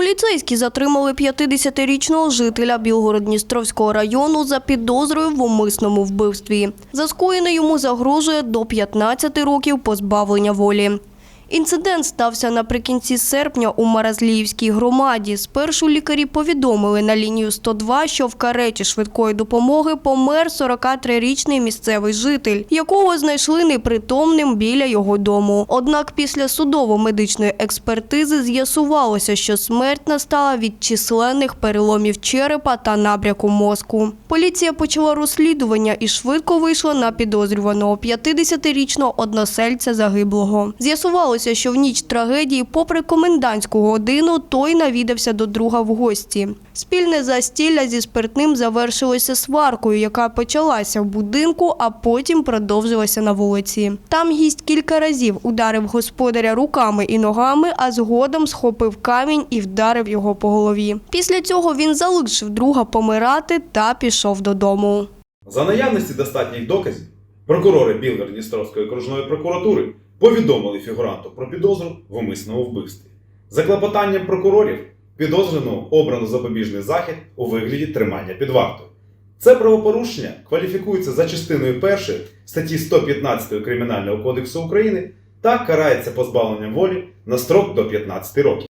Поліцейські затримали 50-річного жителя Білгород-Дністровського району за підозрою в умисному вбивстві. За скоєне йому загрожує до 15 років позбавлення волі. Інцидент стався наприкінці серпня у Маразліївській громаді. Спершу лікарі повідомили на лінію 102, що в кареті швидкої допомоги помер 43-річний місцевий житель, якого знайшли непритомним біля його дому. Однак після судово-медичної експертизи з'ясувалося, що смерть настала від численних переломів черепа та набряку мозку. Поліція почала розслідування і швидко вийшла на підозрюваного 50-річного односельця загиблого. З'ясувалося, що в ніч трагедії, попри комендантську годину, той навідався до друга в гості. Спільне застілля зі спиртним завершилося сваркою, яка почалася в будинку, а потім продовжилася на вулиці. Там гість кілька разів ударив господаря руками і ногами, а згодом схопив камінь і вдарив його по голові. Після цього він залишив друга помирати та пішов додому. За наявності достатніх доказів, прокурори Білгород-Дністровської окружної прокуратури повідомили фігуранту про підозру в умисному вбивстві. За клопотанням прокурорів підозрюваного обрано запобіжний захід у вигляді тримання під вартою. Це правопорушення кваліфікується за частиною 1 статті 115 Кримінального кодексу України та карається позбавленням волі на строк до 15 років.